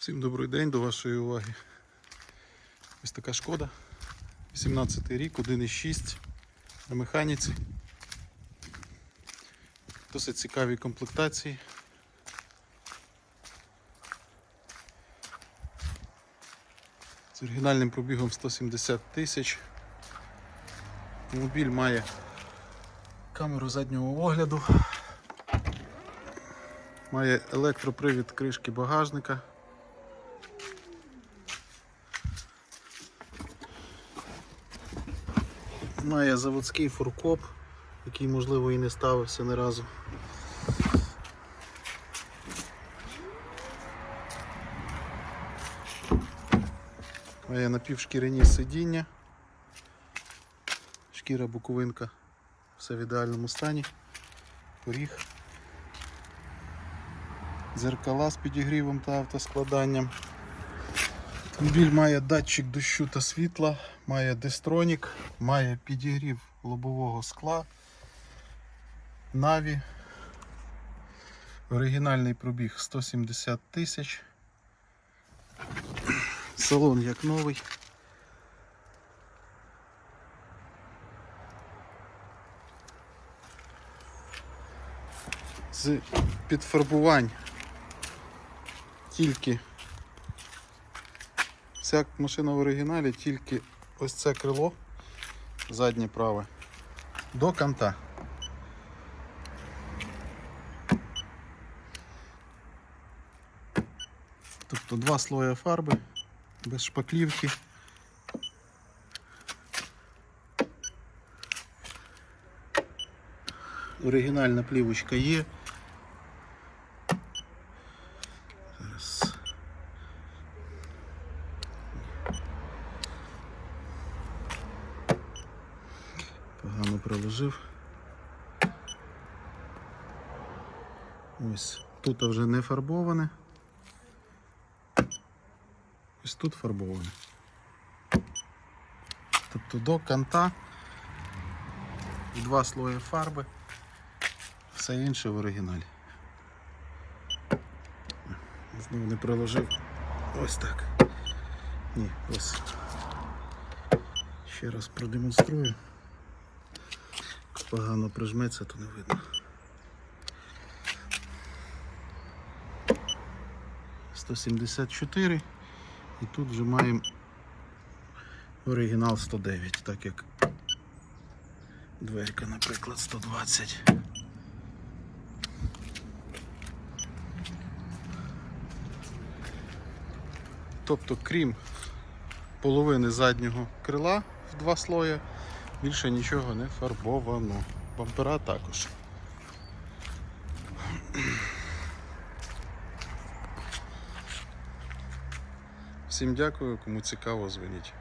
Всім добрий день, до вашої уваги. Ось така шкода. 18 рік, 1,6 на механіці. Досить цікаві комплектації. З оригінальним пробігом 170 тисяч. Автомобіль має камеру заднього огляду. Має електропривід кришки багажника. Має заводський фуркоп, який можливо і не ставився ні разу. Має напівшкіряні сидіння. Шкіра буковинка. Все в ідеальному стані. Поріг. Дзеркала з підігрівом та автоскладанням. Автомобіль має датчик дощу та світла, має дистронік, має підігрів лобового скла, Наві. Оригінальний пробіг 170 тисяч. Салон як новий. З підфарбувань тільки Вся машина в оригіналі, тільки ось це крило заднє праве до канта. Тобто два слоя фарби без шпаклівки. Оригінальна плівочка є. Зараз. Погано проложив. Ось тут вже не фарбоване. Ось тут фарбоване. Тобто до канта два слої фарби, все інше в оригіналі. Знову не проложив. Ось так. Ні, ось. Ще раз продемонструю. Погано прижметься, то не видно. Сто сімдесят чотири і тут вже маємо оригінал 109, так як дверка, наприклад, 120. Тобто, крім половини заднього крила в два слоя, більше нічого не фарбовано. Бампера також. Всім дякую, кому цікаво, дзвоніть.